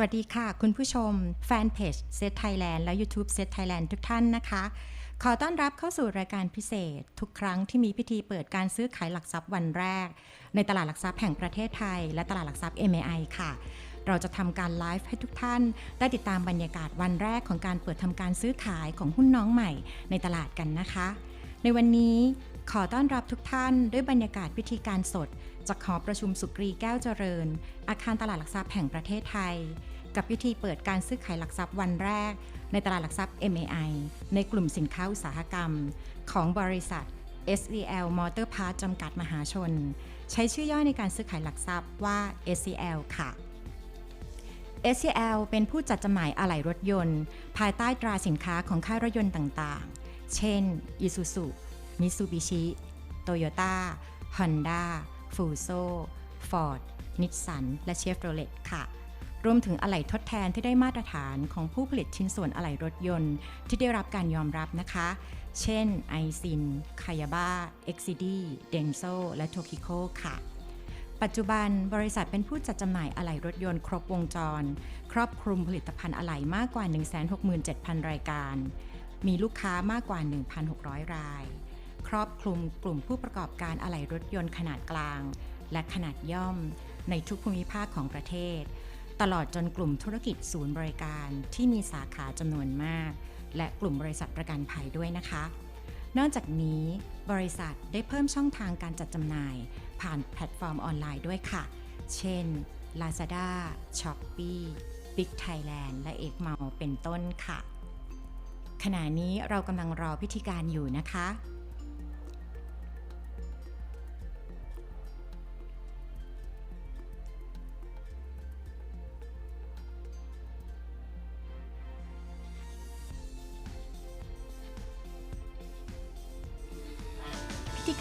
สวัสดีค่ะ คุณผู้ชม แฟนเพจเซตไทยแลนด์และ YouTube เซตไทยแลนด์ทุกท่านนะคะ ขอต้อนรับเข้าสู่รายการพิเศษ ทุกครั้งที่มีพิธีเปิดการซื้อขายหลักทรัพย์วันแรก ในตลาดหลักทรัพย์แห่งประเทศไทย และตลาดหลักทรัพย์ MAI ค่ะ เราจะทำการไลฟ์ให้ทุกท่าน ได้ติดตามบรรยากาศวันแรกของการเปิดทำการซื้อขายของหุ้นน้องใหม่ในตลาดกันนะคะ ในวันนี้ขอต้อนรับทุกท่านด้วยบรรยากาศพิธีการสด จากหอประชุมสุกรีแก้วเจริญ อาคารตลาดหลักทรัพย์แห่งประเทศไทย กับพิธีเปิดการซื้อขายหลักทรัพย์วันแรก ในตลาดหลักทรัพย์ MAI ในกลุ่มสินค้าอุตสาหกรรม ของบริษัท SEL Motor Parts จำกัดมหาชน ใช้ชื่อย่อในการซื้อขายหลักทรัพย์ว่า SCL ค่ะ SCL เป็นผู้จัดจำหน่ายอะไหล่รถยนต์ ภายใต้ตราสินค้าของค่ายรถยนต์ต่างๆ เช่น Isuzu Mitsubishi Toyota Honda Fuso Ford Nissan และ Chevrolet ค่ะ รวมถึงอะไหล่ทดแทนที่ได้มาตรฐานของผู้ผลิตชิ้นส่วนอะไหล่รถยนต์ ที่ได้รับการยอมรับนะคะ เช่น i s i n k a y a b a XCD Denso และ Tokico ค่ะปัจจุบันบริษัทเป็นผู้จัดจำหน่ายอะไหล่รถยนต์ครบวงจร ครอบคลุมผลิตภัณฑ์อะไหล่มากกว่า 167,000 รายการ มีลูกค้ามากกว่า 1,600 ราย ครอบคลุมกลุ่มผู้ประกอบการอะไหล่รถยนต์ขนาดกลาง และขนาดย่อมในทุกภูมิภาคของประเทศ ตลอดจนกลุ่มธุรกิจศูนย์บริการที่มีสาขาจำนวนมาก และกลุ่มบริษัทประกันภัยด้วยนะคะ นอกจากนี้บริษัทได้เพิ่มช่องทางการจัดจำหน่าย ผ่านแพลตฟอร์มออนไลน์ด้วยค่ะ เช่น Lazada, Shopee, Big Thailand และเอกเมาเป็นต้นค่ะขณะนี้เรากำลังรอพิธีการอยู่นะคะ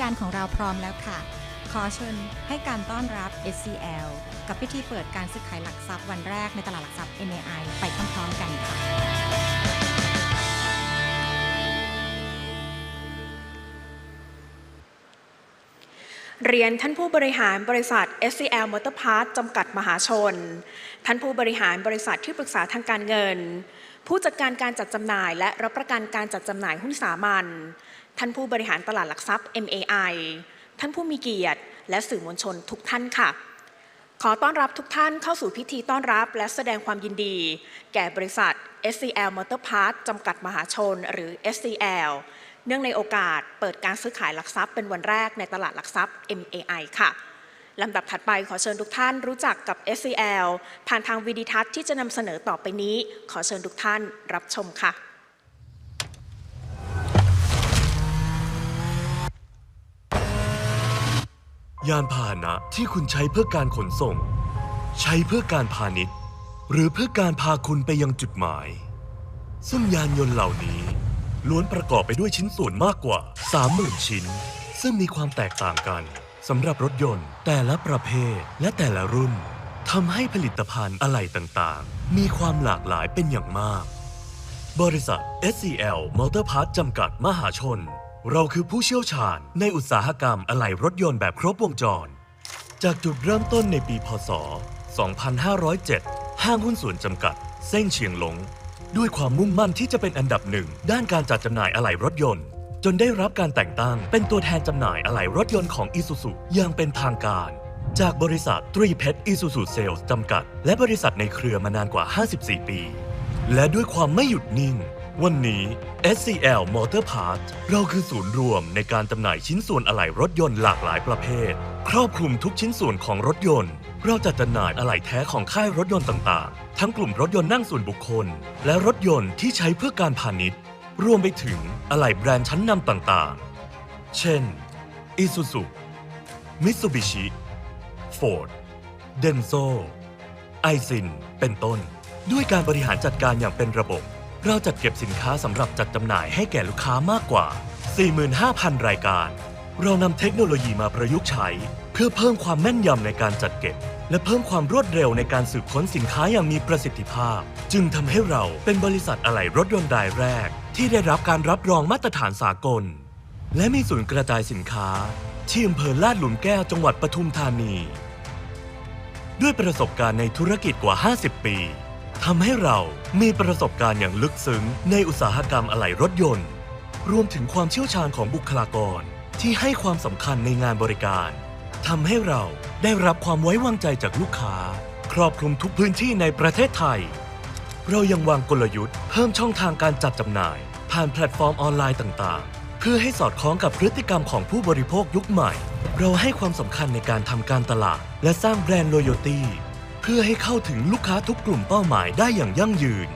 การของเราพร้อมแล้วค่ะ ขอเชิญให้การต้อนรับ SCL กับพิธีเปิดการซื้อขายหลักทรัพย์วันแรกในตลาดหลักทรัพย์ MAI ไปพร้อมๆกันค่ะ เรียนท่านผู้บริหารบริษัท SCL Motor Parts จำกัดมหาชน ท่านผู้บริหารบริษัทที่ปรึกษาทางการเงิน ผู้จัดการการจัดจำหน่าย และรับประกันการจัดจำหน่ายหุ้นสามัญ ท่านผู้บริหารตลาดหลักทรัพย์ MAI ท่านผู้มีเกียรติ และสื่อมวลชนทุกท่านค่ะ ขอต้อนรับทุกท่านเข้าสู่พิธีต้อนรับและแสดงความยินดี แก่บริษัท SCL Motor Parts จำกัดมหาชน หรือ SCL เนื่องในโอกาสเปิดการซื้อขายหลักทรัพย์เป็นวันแรกในตลาดหลักทรัพย์ MAI ค่ะลำดับถัดไปขอเชิญทุกท่านรู้จักกับ SCL ผ่านทางวิดีทัศน์ที่จะนำเสนอต่อไปนี้ ขอเชิญทุกท่านรับชมค่ะ ยานพาหนะที่คุณใช้เพื่อการขนส่ง ใช้เพื่อการพาณิชย์ หรือเพื่อการพาคุณไปยังจุดหมาย ซึ่งยานยนต์เหล่านี้ ล้วนประกอบไปด้วยชิ้นส่วนมากกว่า 30,000 ชิ้น ซึ่งมีความแตกต่างกันสำหรับรถยนต์ แต่ละประเภทและแต่ละรุ่นทำให้ผลิตภัณฑ์อะไหล่ต่างๆ มีความหลากหลายเป็นอย่างมาก บริษัท SCL Motor Parts จำกัดมหาชน เราคือผู้เชี่ยวชาญในอุตสาหกรรมอะไหล่รถยนต์แบบครบวงจร จากจุดเริ่มต้นในปีพศ 2507 ห้างหุ้นส่วนจำกัด เส้งเชียงหลง ด้วยความมุ่งมั่นที่จะเป็นอันดับหนึ่ง ด้านการจัดจำหน่ายอะไหล่รถยนต์ จนได้รับการแต่งตั้ง เป็นตัวแทนจำหน่ายอะไหล่รถยนต์ของ Isuzu อย่างเป็นทางการ จากบริษัทตรีเพชร Isuzu Sales จำกัด และบริษัทในเครือมานานกว่า 54 ปี และด้วยความไม่หยุดนิ่ง วันนี้ SCL Motor Parts เราคือศูนย์รวมในการจำหน่ายชิ้นส่วนอะไหล่รถยนต์หลากหลายประเภท ครอบคลุมทุกชิ้นส่วนของรถยนต์ เราจัดจำหน่ายอะไหล่แท้ของค่ายรถยนต์ต่างๆ ทั้งกลุ่มรถยนต์นั่งส่วนบุคคล และรถยนต์ที่ใช้เพื่อการพาณิชย์ รวมไปถึงอะไหล่แบรนด์ชั้นนำต่างๆ เช่น Isuzu Mitsubishi Ford Denso ไอซินเป็นต้น ด้วยการบริหารจัดการอย่างเป็นระบบ เราจัดเก็บสินค้าสำหรับจัดจำหน่ายให้แก่ลูกค้ามากกว่า 45,000 รายการ เรานำเทคโนโลยีมาประยุกต์ใช้ เพื่อเพิ่มความแม่นยำในการจัดเก็บ และเพิ่มความรวดเร็วในการสืบค้นสินค้าอย่างมีประสิทธิภาพ จึงทำให้เราเป็นบริษัทอะไหล่รถยนต์รายแรก ที่ได้รับการรับรองมาตรฐานสากล และมีศูนย์กระจายสินค้า ที่อำเภอลาดหลุมแก้วจังหวัดปทุมธานี ด้วยประสบการณ์ในธุรกิจกว่า 50 ปี ทำให้เรามีประสบการณ์อย่างลึกซึ้งในอุตสาหกรรมอะไหล่รถยนต์ รวมถึงความเชี่ยวชาญของบุคลากร ที่ให้ความสำคัญในงานบริการทำให้เราได้รับความไว้วางใจจากลูกค้า ครอบคลุมทุกพื้นที่ในประเทศไทย เรายังวางกลยุทธ์เพิ่มช่องทางการจัดจำหน่าย ผ่านแพลตฟอร์มออนไลน์ต่างๆ เพื่อให้สอดคล้องกับพฤติกรรมของผู้บริโภคยุคใหม่ เราให้ความสำคัญในการทำการตลาด และสร้างแบรนด์ loyalty พื่อให้เข้าถึงลูกค้าทุกกลุ่มเป้าหมายได้อย่างยั่งยืน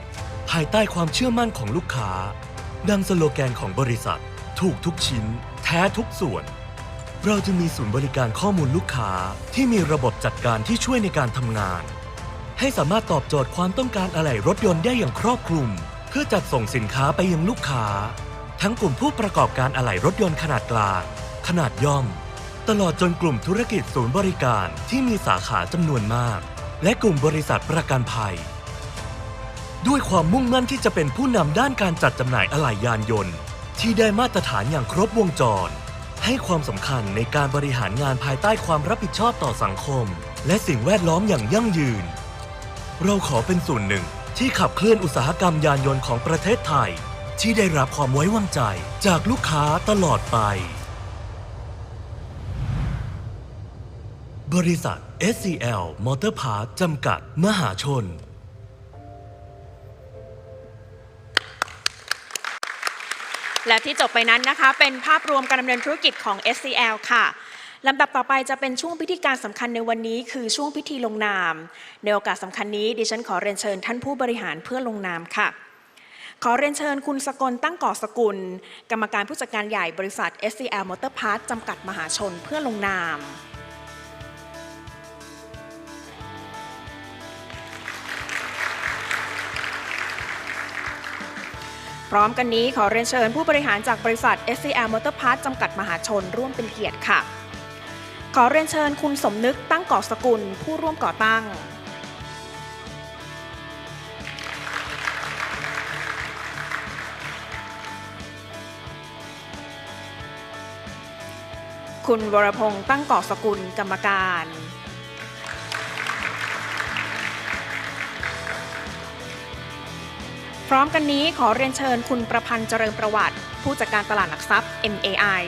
ภายใต้ความเชื่อมั่นของลูกค้า ดังสโลแกนของบริษัท ถูกทุกชิ้น แท้ทุกส่วน เราจะมีศูนย์บริการข้อมูลลูกค้าที่มีระบบจัดการที่ช่วยในการทำงาน ให้สามารถตอบโจทย์ความต้องการอะไหล่รถยนต์ได้อย่างครอบคลุม เพื่อจัดส่งสินค้าไปยังลูกค้า ทั้งกลุ่มผู้ประกอบการอะไหล่รถยนต์ขนาดกลางขนาดย่อม ตลอดจนกลุ่มธุรกิจศูนย์บริการที่มีสาขาจำนวนมาก และกลุ่มบริษัทประกันภัย ด้วยความมุ่งมั่นที่จะเป็นผู้นำด้านการจัดจำหน่ายอะไหล่ยานยนต์ ที่ได้มาตรฐานอย่างครบวงจร ให้ความสำคัญในการบริหารงานภายใต้ความรับผิดชอบต่อสังคม และสิ่งแวดล้อมอย่างยั่งยืน เราขอเป็นส่วนหนึ่งที่ขับเคลื่อนอุตสาหกรรมยานยนต์ของประเทศไทย ที่ได้รับความไว้วางใจจากลูกค้าตลอดไป บริษัท SCL Motor Parts จำกัดมหาชน และที่จบไปนั้นนะคะ เป็นภาพรวมการดำเนินธุรกิจของ SCL ค่ะลำดับต่อไปจะเป็นช่วงพิธีการสำคัญในวันนี้ คือช่วงพิธีลงนาม ในโอกาสสำคัญนี้ดิฉันขอเรียนเชิญท่านผู้บริหารเพื่อลงนามค่ะ ขอเรียนเชิญคุณสกลตั้งก่อสกุล กรรมการผู้จัดการใหญ่บริษัท SCL Motor Parts จำกัดมหาชนเพื่อลงนาม พร้อมกันนี้ขอเรียนเชิญผู้บริหารจากบริษัท SCL Motor Parts จำกัดมหาชนร่วมเป็นเกียรติค่ะ ขอเรียนเชิญคุณสมนึกตั้งก่อสกุล ผู้ร่วมก่อตั้ง คุณวรพงษ์ตั้งก่อสกุลกรรมการ ร้อมกันนี้ขอเรียนเชิญคุณประพันธ์เจริญประวัติ ผู้จัดการตลาดหลักทรัพย์ MAI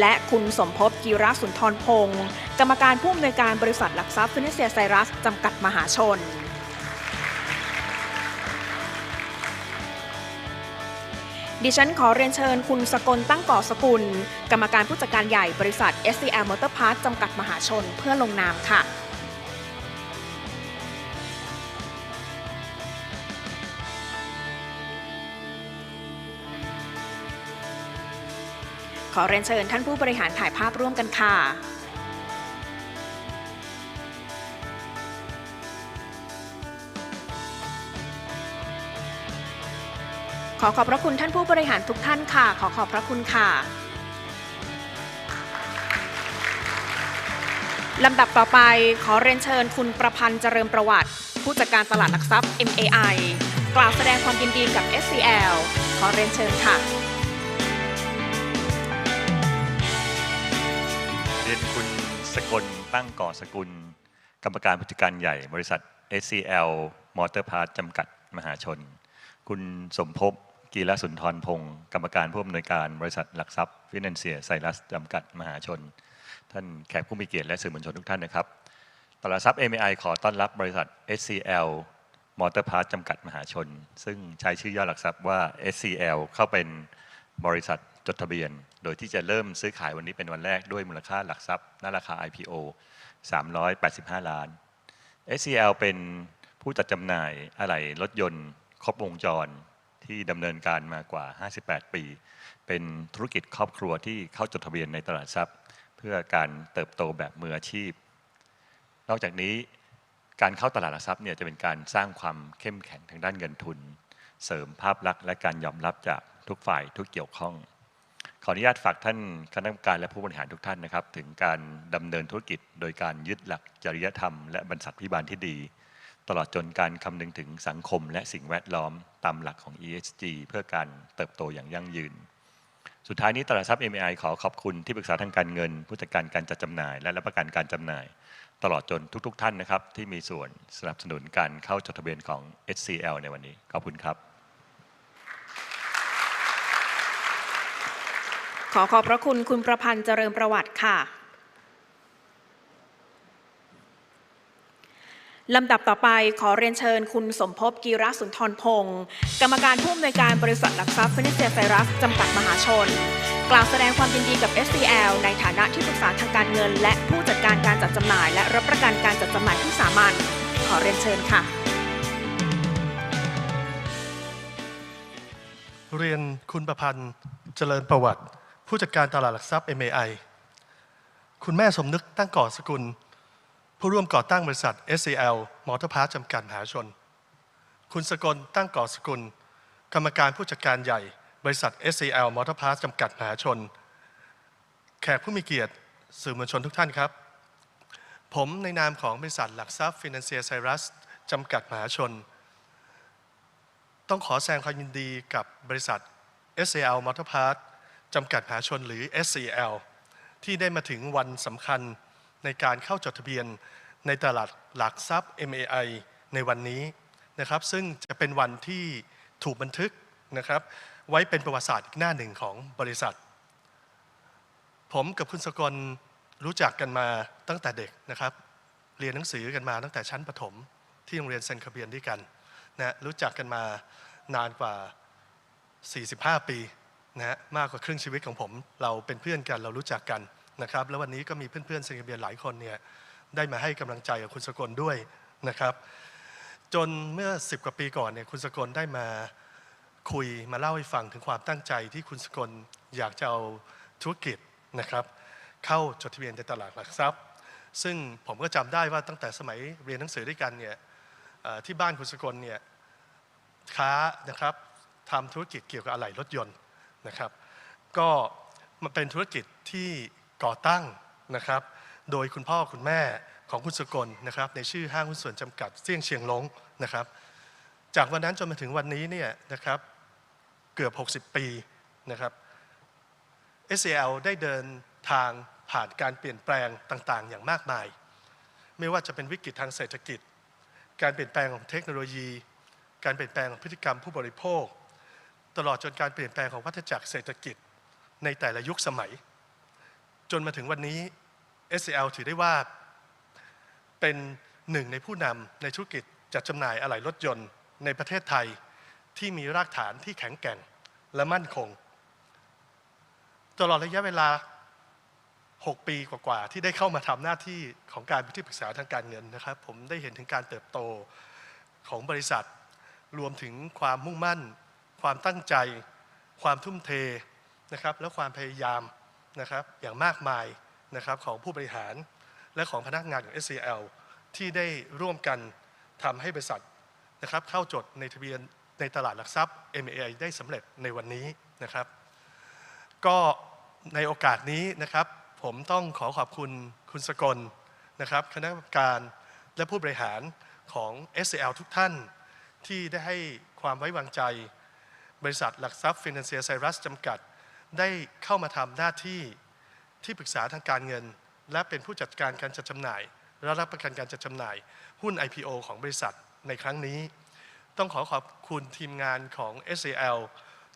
และคุณสมภพกีระสุนทรพงศ์กรรมการผู้อำนวยการบริษัทหลักทรัพย์ฟินิเซียไซรัส จำกัดมหาชน ดิฉันขอเรียนเชิญคุณสกลตั้งก่อสกุล กรรมการผู้จัดการใหญ่บริษัท SCL Motor Parts จำกัดมหาชนเพื่อลงนามค่ะ อเรียนเชิญท่านผู้บริหารถ่ายภาพร่วมกันค่ะขอขอบพระคุณท่านผู้บริหารทุกท่านค่ะ ขอขอบพระคุณค่ะลำดับต่อไปขอเรียนเชิญคุณประพันธ์เจริญประวัติ ผู้จัดการตลาดหลักทรัพย์ MAI กล่าวแสดงความยินดีกับ SCL ขอเรียนเชิญค่ะ สกลตั้งก่อสกุล กรรมการผู้จัดการใหญ่ บริษัท SCL Motor Parts จำกัดมหาชน คุณสมภพกีรสุนทรพงศ์กรรมการผู้อำนวยการบริษัทหลักทรัพย์ฟินแลนเซียไซรัสจำกัดมหาชน ท่านแขกผู้มีเกียรติและสื่อมวลชนทุกท่านนะครับตลาดทรัพย์ MI ขอต้อนรับบริษัท SCL Motor Parts จำกัดมหาชน ซึ่งใช้ชื่อย่อหลักทรัพย์ว่า SCL เข้าเป็นบริษัท จดทะเบียน โดยที่จะเริ่มซื้อขายวันนี้เป็นวันแรกด้วยมูลค่าหลักทรัพย์ณราคา IPO 385 ล้าน SCL เป็นผู้จัดจำหน่ายอะไหล่รถยนต์ครบวงจรที่ดำเนินการมากว่า 58 ปี เป็นธุรกิจครอบครัวที่เข้าจดทะเบียนในตลาดทรัพย์ เพื่อการเติบโตแบบมืออาชีพ นอกจากนี้การเข้าตลาดหลักทรัพย์เนี่ยจะเป็นการสร้างความเข้มแข็งทางด้านเงินทุน เสริมภาพลักษณ์และการยอมรับจากทุกฝ่ายทุกเกี่ยวข้อง ออนุญาตฝากท่านคณะกรรมการและผู้บริหารทุกท่านนะครับ ถึงการดำเนินธุรกิจ โดยการยึดหลักจริยธรรมและบรรษัทพิบาลที่ดี ตลอดจนการคำนึงถึงสังคมและสิ่งแวดล้อมตามหลักของ ESG เพื่อการเติบโตอย่างยั่งยืน สุดท้ายนี้ตลาดทรัพย์ MAI ขอขอบคุณที่ปรึกษาทางการเงิน ผู้จัดการการจัดจำหน่าย และรับประกันการจำหน่าย ตลอดจนทุก ๆ ท่านนะครับที่มีส่วนสนับสนุนการเข้าจดทะเบียนของ HCL ในวันนี้ขอบคุณครับ ขอขอบพระคุณคุณประพันธ์เจริญประวัติค่ะลำดับต่อไปขอเรียนเชิญคุณสมภพกีรสุนทรพงศ์กรรมการผู้อำนวยการบริษัทหลักทรัพย์ฟินิเซียไซรัสจำกัดมหาชน กล่าวแสดงความยินดีกับ SCL ในฐานะที่ปรึกษาทางการเงิน และผู้จัดการการจัดจำหน่าย และรับประกันการจัดจำหน่ายที่สามัญขอเรียนเชิญค่ะ เรียนคุณประพันธ์เจริญประวัติ ผู้จัดการตลาดหลักทรัพย์ MAI คุณแม่สมนึกตั้งก่อสกุล ผู้ร่วมก่อตั้งบริษัท SCL มอเตอร์พาร์จำกัดมหาชน คุณสกลตั้งก่อสกุล กรรมการผู้จัดการใหญ่ บริษัท SCL มอเตอร์พาร์จำกัดมหาชน แขกผู้มีเกียรติสื่อมวลชนทุกท่านครับ ผมในนามของบริษัทหลักทรัพย์ฟินแลนเซียไซรัสจำกัดมหาชน ต้องขอแสดงความยินดีกับบริษัท SCL Motor Parts จำกัดมหาชนหรือ SCL ที่ได้มาถึงวันสำคัญในการเข้าจดทะเบียนในตลาดหลักทรัพย์ MAI ในวันนี้นะครับ ซึ่งจะเป็นวันที่ถูกบันทึกนะครับ ไว้เป็นประวัติศาสตร์อีกหน้าหนึ่งของบริษัท ผมกับคุณสกลรู้จักกันมาตั้งแต่เด็กนะครับ เรียนหนังสือกันมาตั้งแต่ชั้นประถม ที่โรงเรียนเซนต์คาเบียนด้วยกันนะรู้จักกันมานานกว่า 45 ปี นะฮะมากกว่าครึ่งชีวิตของผม เราเป็นเพื่อนกันเรารู้จักกันนะครับ แล้ววันนี้ก็มีเพื่อนๆเซนเบียนหลายคนเนี่ยได้มาให้กำลังใจกับคุณสกลด้วยนะครับ จนเมื่อ 10 กว่าปีก่อนเนี่ยคุณสกลได้มาคุยมาเล่าให้ฟังถึงความตั้งใจที่คุณสกลอยากจะเอาธุรกิจนะครับ เข้าจดทะเบียนในตลาดหลักทรัพย์ ซึ่งผมก็จำได้ว่าตั้งแต่สมัยเรียนหนังสือด้วยกันเนี่ยที่บ้านคุณสกลเนี่ยค้านะครับทำธุรกิจเกี่ยวกับอะไหล่รถยนต์ นะครับ ก็มันเป็นธุรกิจที่ก่อตั้งนะครับ โดยคุณพ่อคุณแม่ของคุณสกลนะครับ ในชื่อห้างหุ้นส่วนจำกัดเสี่ยงเชียงลงนะครับ จากวันนั้นจนมาถึงวันนี้เนี่ยนะครับเกือบ 60 ปีนะครับ SCL ได้เดินทางผ่านการเปลี่ยนแปลงต่างๆ อย่างมากมาย ไม่ว่าจะเป็นวิกฤตทางเศรษฐกิจ การเปลี่ยนแปลงของเทคโนโลยี การเปลี่ยนแปลงของพฤติกรรมผู้บริโภค ตลอดจนการเปลี่ยนแปลงของวัฏจักรเศรษฐกิจในแต่ละยุคสมัย จนมาถึงวันนี้ SCL ถือได้ว่าเป็นหนึ่งในผู้นำในธุรกิจจัดจำหน่ายอะไหล่รถยนต์ในประเทศไทยที่มีรากฐานที่แข็งแกร่งและมั่นคง ตลอดระยะเวลา 6 ปีกว่าๆที่ได้เข้ามาทำหน้าที่ของการเป็นที่ปรึกษาทางการเงินนะครับ ผมได้เห็นถึงการเติบโตของบริษัท รวมถึงความมุ่งมั่น ความตั้งใจ ความทุ่มเทนะครับ และความพยายามนะครับ อย่างมากมายนะครับของผู้บริหาร และของพนักงานของ SCL ที่ได้ร่วมกันทำให้บริษัทนะครับ เข้าจดในทะเบียนในตลาดหลักทรัพย์ MAI ได้สำเร็จในวันนี้นะครับ ก็ในโอกาสนี้นะครับ ผมต้องขอขอบคุณคุณสกลนะครับ คณะกรรมการและผู้บริหารของ SCL ทุกท่านที่ได้ให้ความไว้วางใจ บริษัทหลักทรัพย์ฟินแลนเซียไซรัสจำกัด ได้เข้ามาทำหน้าที่ที่ปรึกษาทางการเงิน และเป็นผู้จัดการการจัดจำหน่าย และรับประกันการจัดจำหน่าย หุ้น IPO ของบริษัทในครั้งนี้ ต้องขอขอบคุณทีมงานของ SCL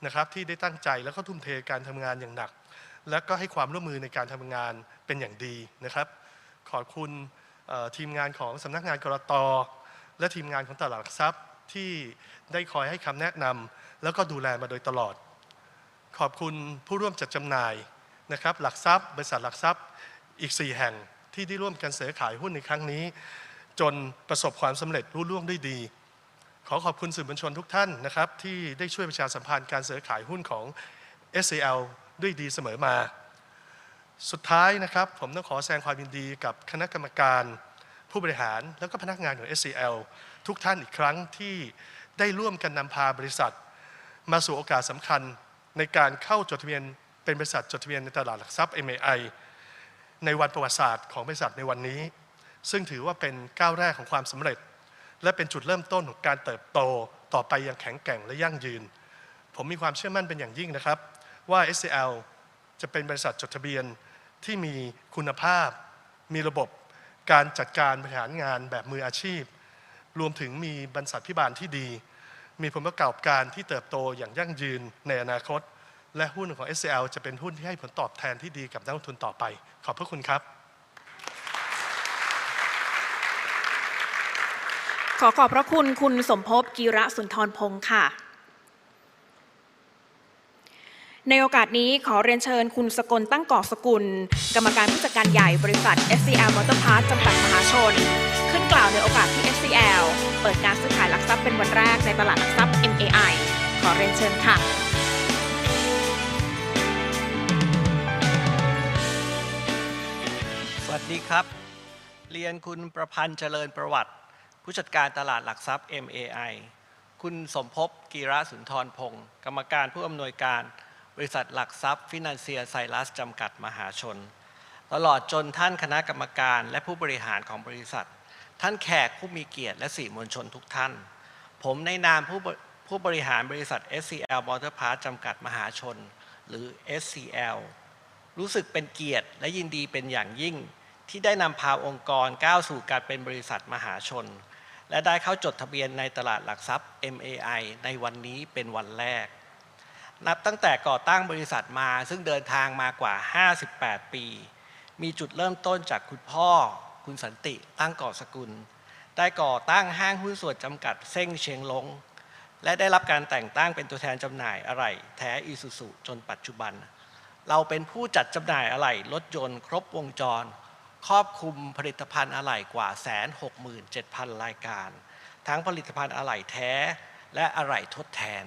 นะครับที่ได้ตั้งใจและก็ทุ่มเทการทำงานอย่างหนัก และก็ให้ความร่วมมือในการทำงานเป็นอย่างดีนะครับ ขอบคุณทีมงานของสำนักงานกรตและทีมงานของตลาดหลักทรัพย์ที่ได้คอยให้คำแนะนำ แล้วก็ดูแลมาโดยตลอด ขอบคุณผู้ร่วมจัดจำหน่ายนะครับหลักทรัพย์ บริษัทหลักทรัพย์อีก 4 แห่งที่ได้ร่วมกันเสนอขายหุ้นในครั้งนี้ จนประสบความสำเร็จรุ่ร่วงด้วยดี ขอขอบคุณสื่อมวลชนทุกท่านนะครับที่ได้ช่วยประชาสัมพันธ์การซื้อขายหุ้นของ SCL ด้วยดีเสมอมา สุดท้ายนะครับผมต้องขอแสดงความยินดีกับคณะกรรมการผู้บริหารแล้วก็พนักงานของ SCL ทุกท่านอีกครั้งที่ได้ร่วมกันนำพาบริษัท มาสู่โอกาสสำคัญในการเข้าจดทะเบียนเป็นบริษัทจดทะเบียนในตลาดหลักทรัพย์ MAI ในวันประวัติศาสตร์ของบริษัทในวันนี้ ซึ่งถือว่าเป็นก้าวแรกของความสำเร็จ และเป็นจุดเริ่มต้นของการเติบโตต่อไปอย่างแข็งแกร่งและยั่งยืน ผมมีความเชื่อมั่นเป็นอย่างยิ่งนะครับ ว่า SCL จะเป็นบริษัทจดทะเบียนที่มีคุณภาพ มีระบบการจัดการบริหารงานแบบมืออาชีพ รวมถึงมีบรรษัทพิบาลที่ดี มีผลประกอบการที่เติบโตอย่างยั่งยืนในอนาคต และหุ้นของ SCL จะเป็นหุ้นที่ให้ผลตอบแทนที่ดีกับนักลงทุนต่อไป ขอบพระคุณครับ ขอขอบพระคุณคุณสมภพกีระสุนทรพงศ์ค่ะในโอกาสนี้ขอเรียนเชิญคุณสกลตั้งก่อสกุล กรรมการผู้จัดการใหญ่บริษัท SCL Motor Parts จำกัดมหาชนขึ้น กล่าวในโอกาสที่ SCL เปิดการซื้อขายหลักทรัพย์เป็นวันแรกในตลาดหลักทรัพย์ MAI ขอเรียนเชิญค่ะสวัสดีครับ เรียนคุณประพันธ์เจริญประวัติ ผู้จัดการตลาดหลักทรัพย์ MAI คุณสมภพกีระสุนทรพงศ์กรรมการผู้อำนวยการ บริษัทหลักทรัพย์ฟินันเซียไซรัสจำกัดมหาชน ตลอดจนท่านคณะกรรมการและผู้บริหารของบริษัท ท่านแขกผู้มีเกียรติและสื่อมวลชนทุกท่าน ผมในนามผู้ผู้บริหารบริษัท SCL Motor Parts จำกัดมหาชน หรือ SCL รู้สึกเป็นเกียรติและยินดีเป็นอย่างยิ่ง ที่ได้นำพาองค์กรก้าวสู่การเป็นบริษัทมหาชน และได้เข้าจดทะเบียนในตลาดหลักทรัพย์ MAI ในวันนี้เป็นวันแรก นับตั้งแต่ก่อตั้งบริษัทมาซึ่งเดินทางมากว่า 58 ปี มีจุดเริ่มต้นจากคุณพ่อ คุณสันติตั้งก่อสกุล ได้ก่อตั้งห้างหุ้นส่วนจำกัดเซ้งเชียงลง และได้รับการแต่งตั้งเป็นตัวแทนจำหน่ายอะไหล่แท้อีซูซุจนปัจจุบัน เราเป็นผู้จัดจำหน่ายอะไหล่รถยนต์ครบวงจร ครอบคลุมผลิตภัณฑ์อะไหล่กว่า167,000รายการ ทั้งผลิตภัณฑ์อะไหล่แท้และอะไหล่ทดแทน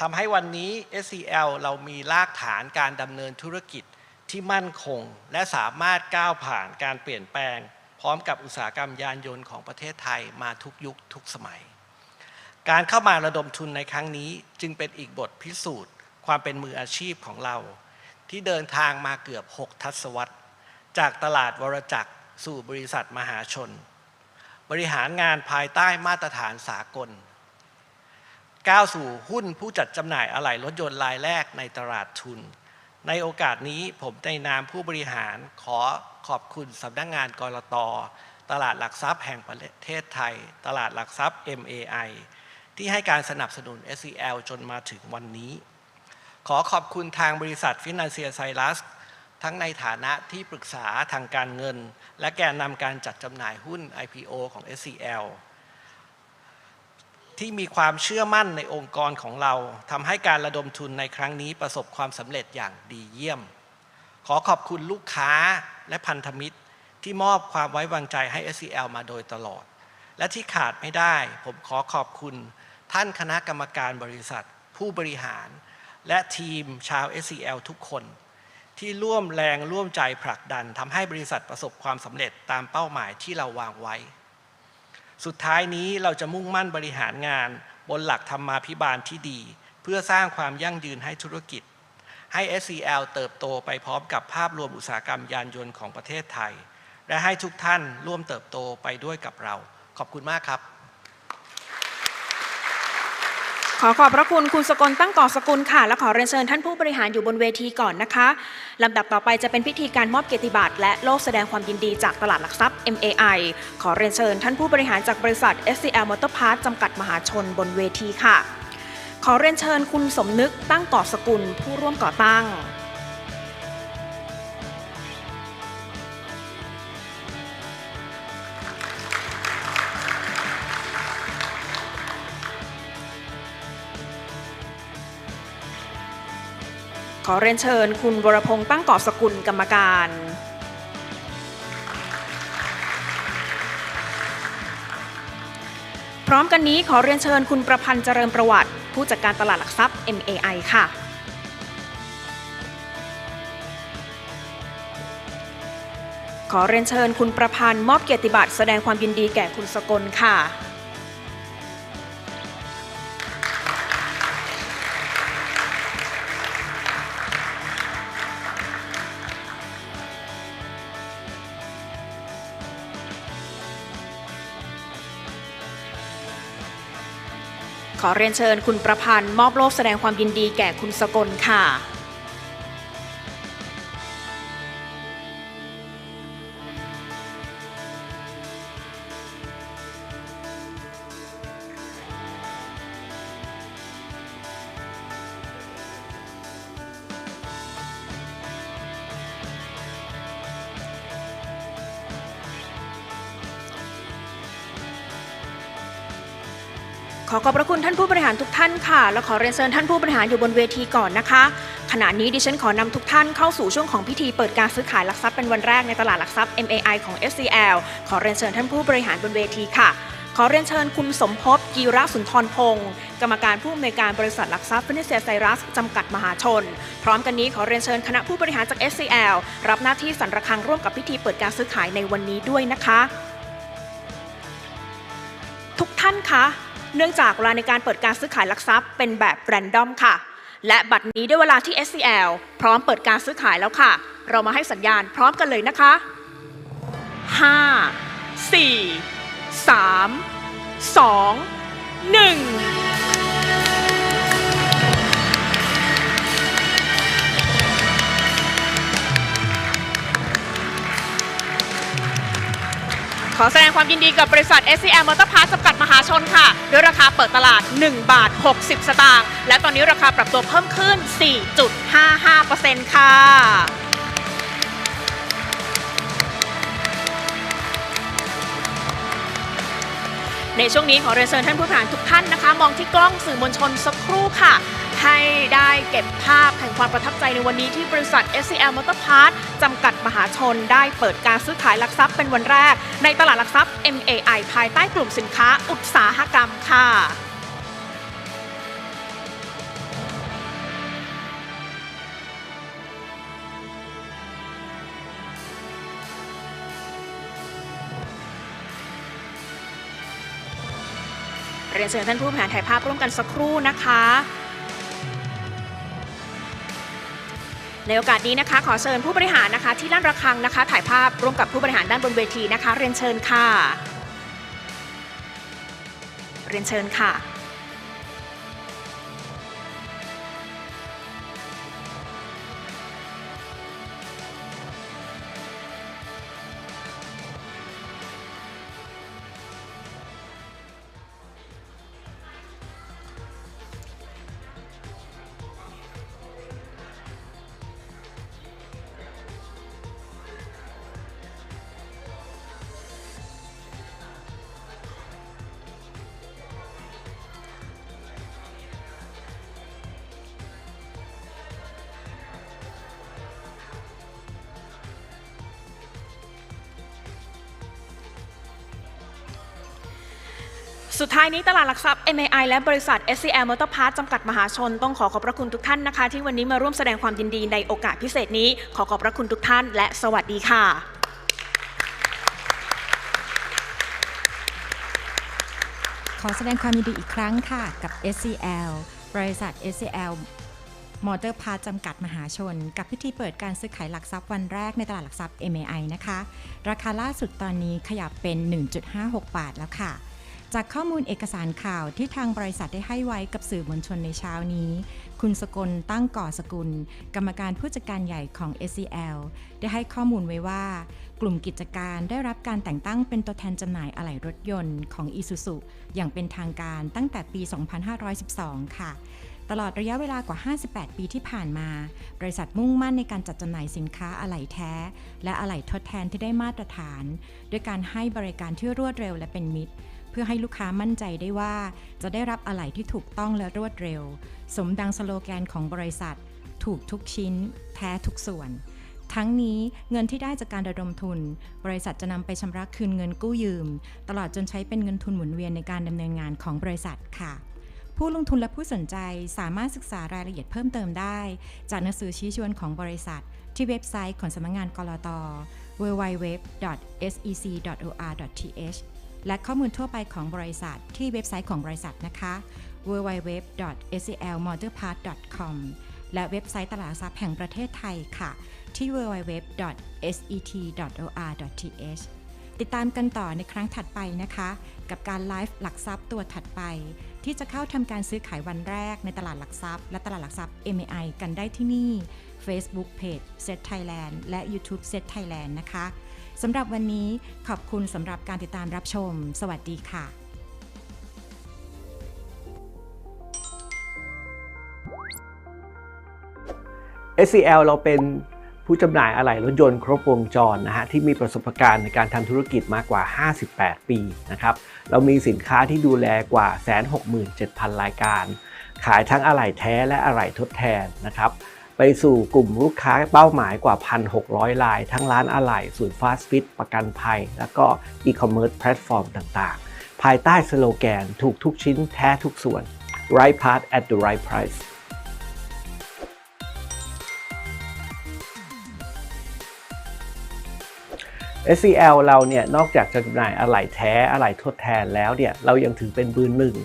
ทำให้วันนี้ SCL เรามีรากฐานการดำเนินธุรกิจ ที่มั่นคง และสามารถก้าวผ่านการเปลี่ยนแปลง พร้อมกับอุตสาหกรรมยานยนต์ของประเทศไทยมาทุกยุคทุกสมัย การเข้ามาระดมทุนในครั้งนี้จึงเป็นอีกบทพิสูจน์ ความเป็นมืออาชีพของเรา ที่เดินทางมาเกือบ 6 ทศวรรษ จากตลาดวรจักรสู่บริษัทมหาชน บริหารงานภายใต้มาตรฐานสากลก้าวสู่หุ้นผู้จัดจำหน่ายอะไหล่รถยนต์รายแรกในตลาดทุน ในโอกาสนี้ผมในนามผู้บริหารขอขอบคุณสำนักงงานกรตตลาดหลักทรัพย์แห่งประเทศไทย ตลาดหลักทรัพย์ MAI ที่ให้การสนับสนุน SCL จนมาถึงวันนี้ ขอขอบคุณทางบริษัทฟินแลนเซียไซรัสทั้งในฐานะที่ปรึกษาทางการเงิน และแกนนำการจัดจำหน่ายหุ้น IPO ของ SCL ที่มีความเชื่อมั่นในองค์กรของเราทำให้การระดมทุนในครั้งนี้ประสบความสำเร็จอย่างดีเยี่ยม ขอขอบคุณลูกค้าและพันธมิตรที่มอบความไว้วางใจให้ SCL มาโดยตลอด และที่ขาดไม่ได้ ผมขอขอบคุณ ท่านคณะกรรมการบริษัท ผู้บริหาร และทีมชาว SCL ทุกคน ที่ร่วมแรงร่วมใจผลักดันทำให้บริษัทประสบความสำเร็จตามเป้าหมายที่เราวางไว้ สุดท้ายนี้เราจะมุ่งมั่นบริหารงาน บนหลักธรรมาภิบาลที่ดี เพื่อสร้างความยั่งยืนให้ธุรกิจ ให้ SCL เติบโตไปพร้อมกับภาพรวมอุตสาหกรรมยานยนต์ของประเทศไทย และให้ทุกท่านร่วมเติบโตไปด้วยกับเรา ขอบคุณมากครับ ขอขอบพระคุณคุณสกลตั้งก่อสกุลค่ะ และขอเรียนเชิญท่านผู้บริหารอยู่บนเวทีก่อนนะคะลำดับต่อไปจะเป็นพิธีการมอบเกียรติบัตรและโล่แสดงความยินดีจากตลาดหลักทรัพย์ MAI ขอเรียนเชิญท่านผู้บริหารจากบริษัท SCL Motor Parts จำกัดมหาชนบนเวทีค่ะ ขอเรียนเชิญคุณสมนึกตั้งก่อสกุลผู้ร่วมก่อตั้ง ขอเรียนเชิญคุณวรพงษ์ตั้งก่อสกุลกรรมการ พร้อมกันนี้ขอเรียนเชิญคุณประพันธ์เจริญประวัติ ผู้จัดการตลาดหลักทรัพย์ MAI ค่ะขอเรียนเชิญคุณประพันธ์มอบเกียรติบัตรแสดงความยินดีแก่คุณสกลค่ะ ขอเรียนเชิญคุณประพันธ์ มอบโล่แสดงความยินดีแก่คุณสกลค่ะ ขอขอบพระคุณท่านผู้บริหารทุกท่านค่ะ และขอเรียนเชิญท่านผู้บริหารอยู่บนเวทีก่อนนะคะ ขณะนี้ดิฉันขอนำทุกท่านเข้าสู่ช่วงของพิธีเปิดการซื้อขายหลักทรัพย์เป็นวันแรกในตลาดหลักทรัพย์ MAI ของ SCL ขอเรียนเชิญท่านผู้บริหารบนเวทีค่ะ ขอเรียนเชิญคุณสมภพกีระสุนทรพงศ์กรรมการผู้อำนวยการบริษัทหลักทรัพย์ฟินิเซียไซรัสจำกัดมหาชน พร้อมกันนี้ขอเรียนเชิญคณะผู้บริหารจาก SCL รับหน้าที่สันระฆังร่วมกับพิธีเปิดการซื้อขายในวันนี้ด้วยนะคะ ทุกท่านคะ เนื่องจากเวลาในการเปิดการซื้อขายหลักทรัพย์เป็นแบบแรนดอมค่ะ และบัตรนี้ได้เวลาที่ SCL พร้อมเปิดการซื้อขายแล้วค่ะ เรามาให้สัญญาณพร้อมกันเลยนะคะ 5 4 3 2 1 ขอแสดงความยินดีกับบริษัท SCM Motor Parts จำกัดมหาชนค่ะ ด้วยราคาเปิดตลาด 1 บาท 60 สตางค์ และตอนนี้ราคาปรับตัวเพิ่มขึ้น 4.55%ค่ะ ในช่วงนี้ขอเรียนเชิญท่านผู้บริหารทุกท่านนะคะ มองที่กล้องสื่อมวลชนสักครู่ค่ะ ให้ได้เก็บภาพ ความประทับใจในวันนี้ที่บริษัท SCL Motor Parts จำกัดมหาชนได้เปิดการซื้อขายหลักทรัพย์เป็นวันแรก ในตลาดหลักทรัพย์ MAI ภายใต้กลุ่มสินค้าอุตสาหกรรมค่ะเรียนเชิญท่านผู้บริหารถ่ายภาพร่วมกันสักครู่นะคะ ในโอกาสนี้นะคะขอเชิญผู้บริหารนะคะ ที่ลานระฆังนะคะ ถ่ายภาพร่วมกับผู้บริหารด้านบนเวทีนะคะ เรียนเชิญค่ะ เรียนเชิญค่ะ สุดท้ายนี้ตลาดหลักทรัพย์ MAI และบริษัท SCL Motor Parts จำกัดมหาชน ต้องขอขอบพระคุณทุกท่านนะคะ ที่วันนี้มาร่วมแสดงความยินดีในโอกาสพิเศษนี้ ขอขอบพระคุณทุกท่าน และสวัสดีค่ะขอแสดงความยินดีอีกครั้งค่ะ กับ SCL บริษัท SCL มอเตอร์พาจำกัดมหาชน กับพิธีเปิดการซื้อขายหลักทรัพย์วันแรกในตลาดหลักทรัพย์ MAI นะคะ ราคาล่าสุดตอนนี้ขยับเป็น 1.56 บาทแล้วค่ะ จากข้อมูลเอกสารข่าวที่ทางบริษัทได้ให้ไว้กับสื่อมวลชนในเช้านี้ คุณสกลตั้งก่อสกุล กรรมการผู้จัดการใหญ่ของ SCL ได้ให้ข้อมูลไว้ว่า กลุ่มกิจการได้รับการแต่งตั้งเป็นตัวแทนจำหน่ายอะไหล่รถยนต์ของ Isuzu อย่างเป็นทางการตั้งแต่ปี 2512 ค่ะตลอดระยะเวลากว่า 58 ปีที่ผ่านมา บริษัทมุ่งมั่นในการจัดจำหน่ายสินค้าอะไหล่แท้ และอะไหล่ทดแทนที่ได้มาตรฐาน ด้วยการให้บริการที่รวดเร็วและเป็นมิตร พื่อให้ลูกค้ามั่นใจได้ว่า จะได้รับอะไหล่ที่ถูกต้องและรวดเร็ว สมดังสโลแกนของบริษัท ถูกทุกชิ้น แท้ทุกส่วน ทั้งนี้เงินที่ได้จากการระดมทุน บริษัทจะนำไปชำระคืนเงินกู้ยืม ตลอดจนใช้เป็นเงินทุนหมุนเวียนในการดำเนินงานของบริษัทค่ะผู้ลงทุนและผู้สนใจสามารถศึกษารายละเอียดเพิ่มเติมได้ จากหนังสือชี้ชวนของบริษัท ที่เว็บไซต์ของสำนักงานกรต www.sec.or.th และข้อมูลทั่วไปของบริษัทที่เว็บไซต์ของบริษัทนะคะ www.selmotorpart.com และเว็บไซต์ตลาดหลักทรัพย์แห่งประเทศไทยค่ะ ที่ www.set.or.th ติดตามกันต่อในครั้งถัดไปนะคะ กับการไลฟ์หลักทรัพย์ตัวถัดไป ที่จะเข้าทำการซื้อขายวันแรกในตลาดหลักทรัพย์ และตลาดหลักทรัพย์ MAI กันได้ที่นี่ Facebook Page Set Thailand และ YouTube Set Thailand นะคะ สำหรับวันนี้ขอบคุณสำหรับการติดตามรับชม สวัสดีค่ะ SCL เราเป็นผู้จำหน่ายอะไหล่รถยนต์ครบวงจรนะฮะที่มีประสบการณ์ในการทำธุรกิจมากกว่า 58 ปีนะครับเรามีสินค้าที่ดูแลกว่า 167,000 รายการ ขายทั้งอะไหล่แท้และอะไหล่ทดแทนนะครับ ไปสู่กลุ่มลูกค้าเป้าหมายกว่า 1,600 ราย ทั้งร้านอะไหล่ศูนย์ฟาสต์ฟิตประกันภัย แล้วก็อีคอมเมิร์ซแพลตฟอร์มต่างๆ ภายใต้สโลแกนถูกทุกชิ้นแท้ทุกส่วน right part at the right price SCL เราเนี่ยนอกจากจะจำหน่ายอะไหล่แท้อะไหล่ทดแทนแล้วเนี่ยเรายังถือเป็นบืนหนึ่ง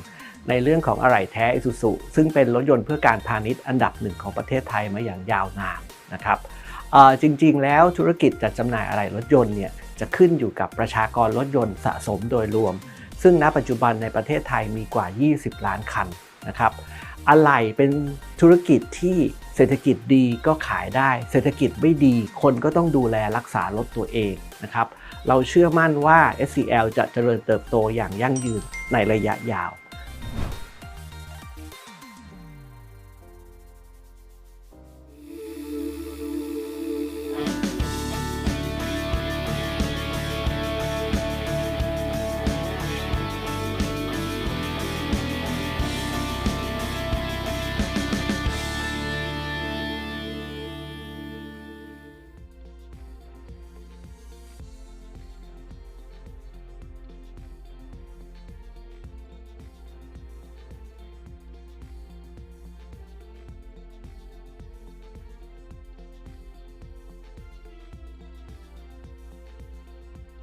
ในเรื่องของอะไหล่แท้ Isuzu ซึ่งเป็นรถยนต์เพื่อการพาณิชย์อันดับหนึ่งของประเทศไทยมาอย่างยาวนานนะครับจริงๆ แล้วธุรกิจจัดจำหน่ายอะไหล่รถยนต์เนี่ยจะขึ้นอยู่กับประชากรรถยนต์สะสมโดยรวม ซึ่งณปัจจุบันในประเทศไทยมีกว่า 20 ล้านคันนะครับอะไหล่เป็นธุรกิจที่เศรษฐกิจดีก็ขายได้ เศรษฐกิจไม่ดีคนก็ต้องดูแลรักษารถตัวเองนะครับ เราเชื่อมั่นว่า SCL จะเจริญเติบโตอย่างยั่งยืนในระยะยาว